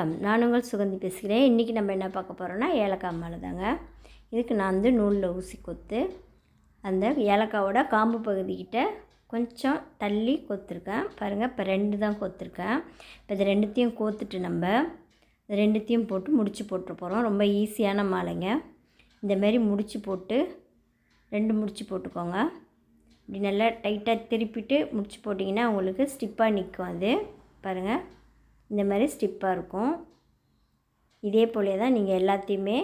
வணக்கம். நான் உங்கள் சுகந்தி பேசுகிறேன். இன்றைக்கி நம்ம என்ன பார்க்க போகிறோன்னா ஏலக்காய் மாலை தாங்க. இதுக்கு நான் வந்து நூலில் ஊசி கொத்து அந்த ஏலக்காவோட காம்பு பகுதிக்கிட்ட கொஞ்சம் தள்ளி கொத்துருக்கேன். பாருங்கள் இப்போ ரெண்டு தான் கொத்துருக்கேன். இப்போ இது ரெண்டுத்தையும் கோத்துட்டு நம்ம இது ரெண்டுத்தையும் போட்டு முடிச்சு போட்டு போகிறோம் ரொம்ப ஈஸியான மாலைங்க. இந்தமாரி முடிச்சு போட்டு ரெண்டு முடிச்சு போட்டுக்கோங்க. இப்படி நல்லா டைட்டாக திருப்பிட்டு முடிச்சு போட்டிங்கன்னா உங்களுக்கு ஸ்டிப்பாக நிற்கும் அது. பாருங்கள் இந்த மாதிரி ஸ்டிப்பாக இருக்கும். இதே போலே தான் நீங்கள் எல்லாத்தையுமே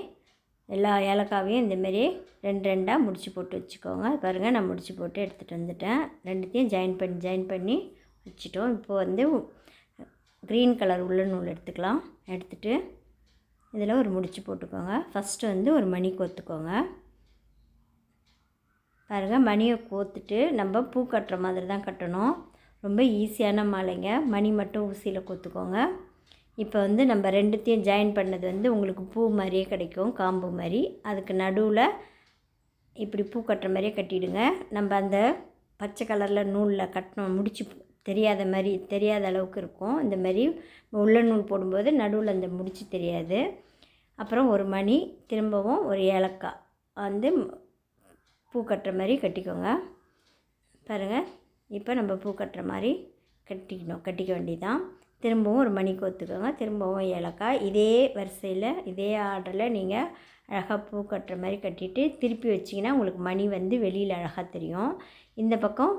எல்லா ஏலக்காவையும் இந்தமாரி ரெண்டு ரெண்டாக முடிச்சு போட்டு வச்சுக்கோங்க. பாருங்கள் நான் முடிச்சு போட்டு எடுத்துகிட்டு வந்துட்டேன். ரெண்டுத்தையும் ஜாயின் பண்ணி ஜாயின் பண்ணி வச்சுட்டோம். இப்போது வந்து க்ரீன் கலர் உள்ள நூல் எடுத்துக்கலாம். எடுத்துகிட்டு இதில் ஒரு முடிச்சு போட்டுக்கோங்க. ஃபஸ்ட்டு வந்து ஒரு மணி கோத்துக்கோங்க. பாருங்கள் மணியை கோத்துட்டு நம்ம பூ கட்டுற மாதிரி தான் கட்டணும். ரொம்ப ஈஸியான மாலைங்க. மணி மட்டும் ஊசியில் கொத்துக்கோங்க. இப்போ வந்து நம்ம ரெண்டுத்தையும் ஜாயின் பண்ணது வந்து உங்களுக்கு பூ மாதிரியே கிடைக்கும் காம்பு மாதிரி. அதுக்கு நடுவில் இப்படி பூ கட்டுற மாதிரியே கட்டிவிடுங்க நம்ம அந்த பச்சை கலரில் நூலில் கட்டணும் முடிச்சு தெரியாத மாதிரி தெரியாத அளவுக்கு இருக்கும். இந்த மாதிரி உள்ள நூல் போடும்போது நடுவில் அந்த முடிச்சு தெரியாது. அப்புறம் ஒரு மணி திரும்பவும் ஒரு ஏலக்காய் வந்து பூ கட்டுற மாதிரி கட்டிக்கோங்க. பாருங்கள் இப்போ நம்ம பூ கட்டுற மாதிரி கட்டிக்கணும். கட்டிக்க வேண்டியதான் திரும்பவும் ஒரு மணி கோத்துக்கோங்க திரும்பவும் ஏலக்காய் இதே வரிசையில் இதே ஆர்டரில் நீங்கள் அழகாக பூ கட்டுற மாதிரி கட்டிட்டு திருப்பி வச்சிங்கன்னா உங்களுக்கு மணி வந்து வெளியில் அழகாக தெரியும். இந்த பக்கம்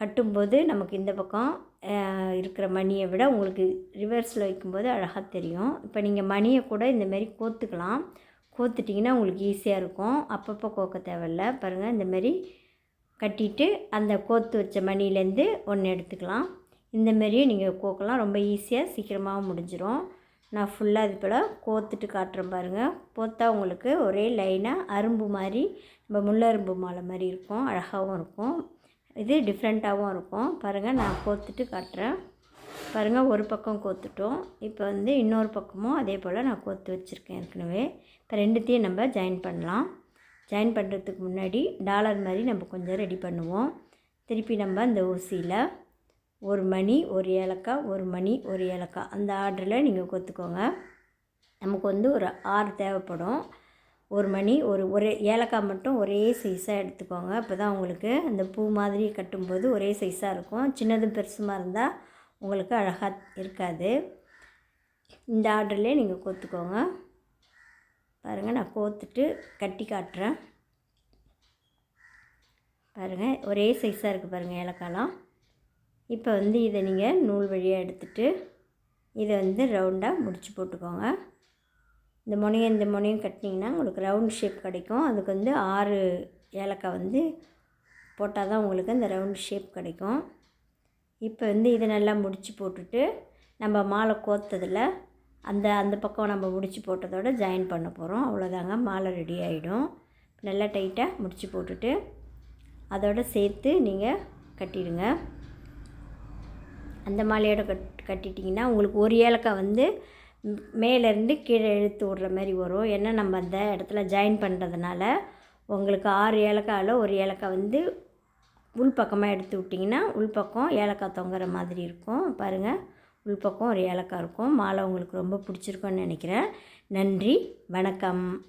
கட்டும்போது நமக்கு இந்த பக்கம் இருக்கிற மணியை விட உங்களுக்கு ரிவர்ஸில் வைக்கும்போது அழகாக தெரியும். இப்போ நீங்கள் மணியை கூட இந்தமாரி கோத்துக்கலாம். கோத்துட்டிங்கன்னா உங்களுக்கு ஈஸியாக இருக்கும். அப்பப்போ கோக்க தேவையில்ல. பாருங்கள் இந்தமாரி கட்டிட்டு அந்த கோத்து வச்ச மணிலேருந்து ஒன்று எடுத்துக்கலாம். இந்தமாரியும் நீங்கள் கோக்கலாம் ரொம்ப ஈஸியாக சீக்கிரமாகவும் முடிஞ்சிடும் நான் ஃபுல்லாக இது போல் கோத்துட்டு காட்டுறேன் பாருங்கள் கோத்தா உங்களுக்கு ஒரே லைனாக அரும்பு மாதிரி நம்ம முள்ளரும்பு மாலை மாதிரி இருக்கும் அழகாகவும் இருக்கும். இது டிஃப்ரெண்ட்டாகவும் இருக்கும். பாருங்கள் நான் கோத்துட்டு காட்டுறேன். பாருங்கள் ஒரு பக்கம் கோத்துட்டோம். இப்போ வந்து இன்னொரு பக்கமும் அதே போல் நான் கோத்து வச்சுருக்கேன் ஏற்கனவே. இப்போ ரெண்டுத்தையும் நம்ம ஜாயின் பண்ணலாம். ஜாயின் பண்ணுறதுக்கு முன்னாடி டாலர் மாதிரி நம்ம கொஞ்சம் ரெடி பண்ணுவோம். திருப்பி நம்ம அந்த ஊசியில் ஒரு மணி ஒரு ஏலக்காய் ஒரு மணி ஒரு ஏலக்காய் அந்த ஆர்டரில் நீங்கள் கொத்துக்கோங்க நமக்கு வந்து ஒரு ஆறு தேவைப்படும். ஒரு மணி ஒரு ஒரே ஏலக்காய் மட்டும் ஒரே சைஸாக எடுத்துக்கோங்க. அப்போ தான் உங்களுக்கு அந்த பூ மாதிரி கட்டும்போது ஒரே சைஸாக இருக்கும். சின்னதும் பெருசுமாக இருந்தால் உங்களுக்கு அழகாக இருக்காது. இந்த ஆர்டர்லேயே நீங்கள் கொத்துக்கோங்க பாருங்கள் நான் கோத்துட்டு கட்டி காட்டுறேன். பாருங்கள் ஒரே சைஸாக இருக்குது பாருங்கள் ஏலக்காயெலாம். இப்போ வந்து இதை நீங்கள் நூல் வழியாக எடுத்துகிட்டு இதை வந்து ரவுண்டாக முடிச்சு போட்டுக்கோங்க. இந்த முனையும் இந்த முனையும் கட்டினீங்கன்னா உங்களுக்கு ரவுண்ட் ஷேப் கிடைக்கும். அதுக்கு வந்து ஆறு ஏலக்காய் வந்து போட்டால் தான் உங்களுக்கு அந்த ரவுண்ட் ஷேப் கிடைக்கும். இப்போ வந்து இதை நல்லா முடித்து போட்டுட்டு நம்ம மாலை கோத்ததில் அந்த அந்த பக்கம் நம்ம முடிச்சு போட்டதோடு ஜாயின் பண்ண போகிறோம் அவ்வளோதாங்க மாலை ரெடி ஆகிடும் நல்லா டைட்டாக முடிச்சு போட்டுட்டு அதோடு சேர்த்து நீங்கள் கட்டிடுங்க. அந்த மாலையோட கட் கட்டிட்டிங்கன்னா உங்களுக்கு ஒரு ஏலக்காய் வந்து மேலேருந்து கீழே இழுத்து விட்ற மாதிரி வரும். ஏன்னா நம்ம அந்த இடத்துல ஜாயின் பண்ணுறதுனால உங்களுக்கு ஆறு ஏலக்காயில் ஒரு ஏலக்காய் வந்து உள்பக்கமாக எடுத்து விட்டிங்கன்னா உள்பக்கம் ஏலக்காய் தொங்குற மாதிரி இருக்கும். பாருங்கள் உள்பக்கம் ஒரு ஏலக்காய் இருக்கும். மாலை உங்களுக்கு ரொம்ப பிடிச்சிருக்குன்னு நினைக்கிறேன். நன்றி. வணக்கம்.